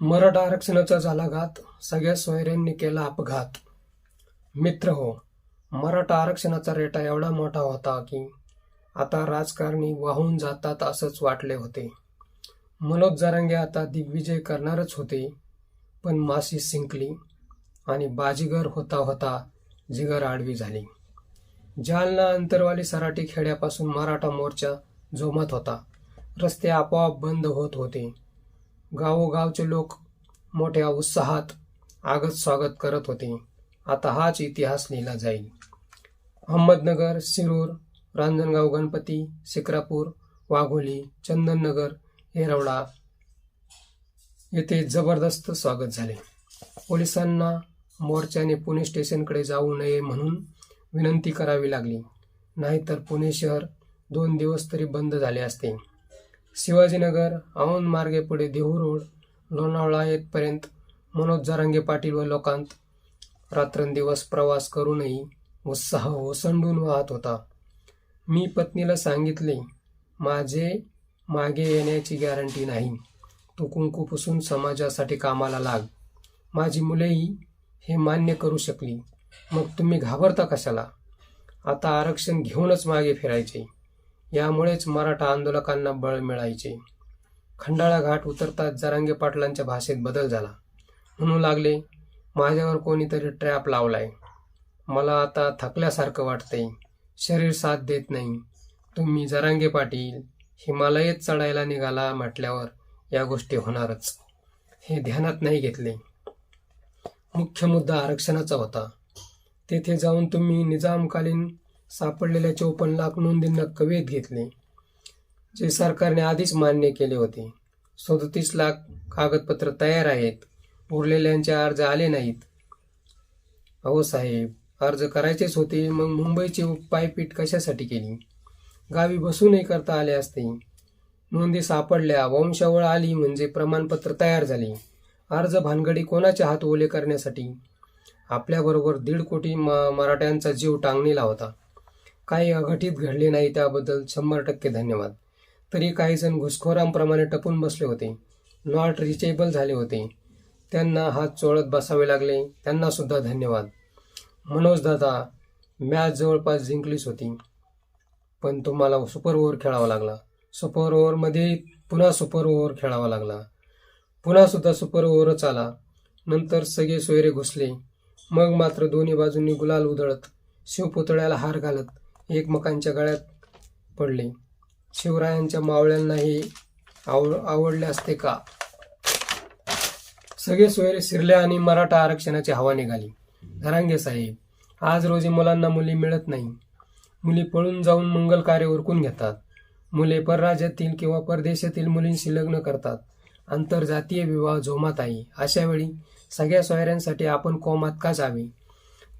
मराठा आरक्षणाचा झाला घात सगळ्या सोयऱ्यांनी केला अपघात. मित्र हो मराठा आरक्षणाचा रेटा एवढा मोठा होता की आता राजकारणी वाहून जातात असंच वाटले होते. मनोज जरांगे आता दिग्विजय करणारच होते पण माशी सिंकली आणि बाजीगर होता होता जिगर आडवी झाली. जालना अंतरवाली सराटी खेड्यापासून मराठा मोर्चा जोमत होता. रस्ते आपोआप बंद होत होते. गावोगावचे लोक मोठ्या उत्साहात आगत स्वागत करत होते. आता हाच इतिहास लिहिला जाईल. अहमदनगर शिरूर रांजणगाव गणपती सिक्रापूर वाघोली चंदननगर येरवडा येथे जबरदस्त स्वागत झाले. पोलिसांना मोर्चाने पुणे स्टेशनकडे जाऊ नये म्हणून विनंती करावी लागली. नाहीतर पुणे शहर दोन दिवस तरी बंद झाले असते. शिवाजीनगर औंध मार्गे पुढे देहू रोड लोणावळा येथपर्यंत मनोज जरांगे पाटील व लोकांत रात्रंदिवस प्रवास करूनही उत्साह ओसंडून वाहत होता. मी पत्नीला सांगितले माझे मागे येण्याची गॅरंटी नाही. तू कुंकू पुसून समाजासाठी कामाला लाग. माझी मुलेही हे मान्य करू शकली. मग तुम्ही घाबरता कशाला? आता आरक्षण घेऊनच मागे फिरायचे. यामुळेच मराठा आंदोलकांना बळ मिळायचे. खंडाळा घाट उतरताच जरांगे पाटलांच्या भाषेत बदल झाला. म्हणू लागले माझ्यावर कोणीतरी ट्रॅप लावलाय. मला आता थकल्यासारखं वाटतंय. शरीर साथ देत नाही. तुम्ही जरांगे पाटील हिमालयात चढायला निघाला म्हटल्यावर या गोष्टी होणारच. हे ध्यानात नाही घेतले. मुख्य मुद्दा आरक्षणाचा होता. तेथे जाऊन तुम्ही निजामकालीन सापडलेल्या चौपन्न लाख नोंदींना कवेत घेतले जे सरकारने आधीच मान्य केले होते. सदतीस लाख कागदपत्र तयार आहेत. उरलेल्यांचे अर्ज आले नाहीत. अहो साहेब अर्ज करायचेच होते मग मुंबईची पायपीट कशासाठी केली? गावी बसूनही करता आले असते. नोंदी सापडल्या वंशावळ आली म्हणजे प्रमाणपत्र तयार झाले. अर्ज भानगडी कोणाचे हात ओले करण्यासाठी? आपल्याबरोबर दीड कोटी म मराठ्यांचा जीव टांगणीला होता. काही अघटित घडले नाही त्याबद्दल शंभर टक्के धन्यवाद. तरी काही जण घुसखोरांप्रमाणे टपून बसले होते. नॉट रिचेबल झाले होते. त्यांना हात चोळत बसावे लागले. त्यांना सुद्धा धन्यवाद. मनोज दादा मॅच जवळपास जिंकलीच होती. पण तुम्हाला सुपर ओव्हर खेळावा लागला. सुपर ओव्हरमध्ये पुन्हा सुपर ओव्हर खेळावा लागला. पुन्हा सुद्धा सुपर ओव्हरच आला. नंतर सगळे सोयरे घुसले. मग मात्र दोन्ही बाजूंनी गुलाल उधळत शिवपुतळ्याला हार घालत एकमेकांच्या गळ्यात पडले. शिवरायांच्या मावळ्यांनाही आव आवडले असते का? सगळे सोयरे शिरले आणि मराठा आरक्षणाची हवा निघाली. धरांगे साहेब आज रोजी मुलांना मुली मिळत नाही. मुली पळून जाऊन मंगल कार्य उरकून घेतात. मुले परराज्यातील किंवा परदेशातील मुलींशी लग्न करतात. आंतरजातीय विवाह जोमात आहे. अशा वेळी सगळ्या सोयऱ्यांसाठी आपण कोमात का जावे?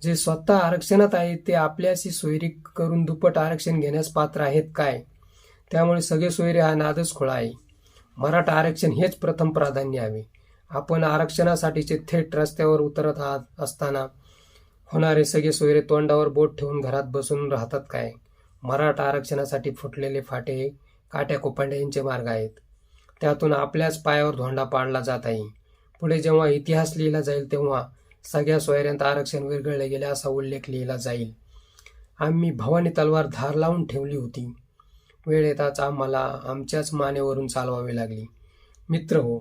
जे स्वतः आरक्षणात आहेत ते आपल्याशी सोयरी करून दुप्पट आरक्षण घेण्यास पात्र आहेत काय? त्यामुळे सगळे सोयरे हा नादच खुळा आहे. मराठा आरक्षण हेच प्रथम प्राधान्य हवे आपण आरक्षणासाठीचे थेट रस्त्यावर उतरत आहात असताना होणारे सगळे सोयरे तोंडावर बोट ठेवून घरात बसून राहतात काय? मराठा आरक्षणासाठी फुटलेले फाटे काट्या कोपांड्यांचे मार्ग आहेत. त्यातून आपल्याच पायावर धोंडा पाडला जात आहे. पुढे जेव्हा इतिहास लिहिला जाईल तेव्हा सगळ्या सोयऱ्यांत आरक्षण विरघळले गेले असा उल्लेख लिहिला जाईल. आम्ही भवानी तलवार धार लावून ठेवली होती. वेळ येताच आम्हाला आमच्याच मानेवरून चालवावी लागली. मित्र हो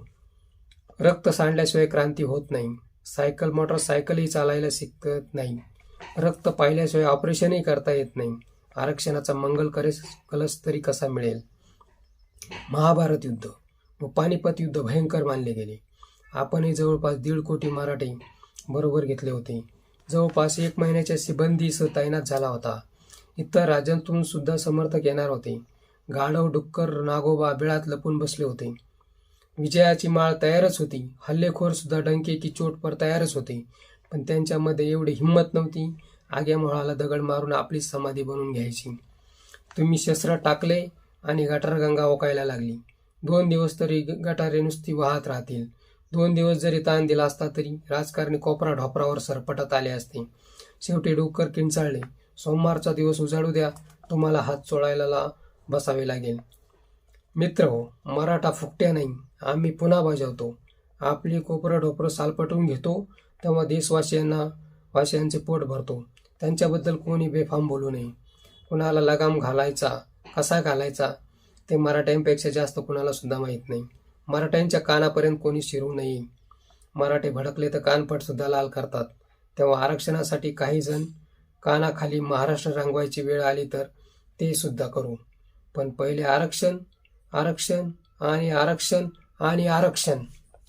रक्त सांडल्याशिवाय क्रांती होत नाही. सायकल मोटरसायकलही चालायला शिकत नाही. रक्त पाहिल्याशिवाय ऑपरेशनही करता येत नाही. आरक्षणाचा मंगल करेस कलस तरी कसा मिळेल? महाभारत युद्ध व पानिपत युद्ध भयंकर मानले गेले. आपणही जवळपास दीड कोटी मराठी बरोबर घेतले होते. जवळपास एक महिन्याच्या सिबंदीसह तैनात झाला होता. इतर राज्यांतून सुद्धा समर्थक येणार होते. गाढव डुक्कर नागोबा बिळात लपून बसले होते. विजयाची माळ तयारच होती. हल्लेखोर सुद्धा डंके की चोट पर तयारच होते. पण त्यांच्यामध्ये एवढी हिंमत नव्हती. आग्या मोळाला दगड मारून आपली समाधी बनवून घ्यायची. तुम्ही शस्त्र टाकले आणि गटारगंगा ओकायला लागली. दोन दिवस तरी गटारे नुसती वाहत राहतील. दोन दिवस जरी ताण दिला असता तरी राजकारणी कोपरा ढोपरावर सरपटत आले असते. शेवटी डोकर किंचाळले सोमवारचा दिवस उजाडू द्या तुम्हाला हात चोळायला ला- बसावे लागेल. मित्र हो मराठा फुकट्या नाही आम्ही पुन्हा बजावतो. आपली कोपरं ढोपरं सालपटून घेतो तेव्हा देशवासियांना वासियांचे पोट भरतो. त्यांच्याबद्दल कोणी बेफाम बोलू नये. कुणाला लगाम घालायचा कसा घालायचा ते मराठ्यांपेक्षा जास्त कुणाला सुद्धा माहीत नाही. मराठ्यांच्या कानापर्यंत कोणी शिरू नये. मराठे भडकले तर कानपटसुद्धा लाल करतात. तेव्हा आरक्षणासाठी काही जण कानाखाली महाराष्ट्र रंगवायची वेळ आली तर ते सुद्धा करू. पण पहिले आरक्षण आरक्षण आणि आरक्षण आणि आरक्षण.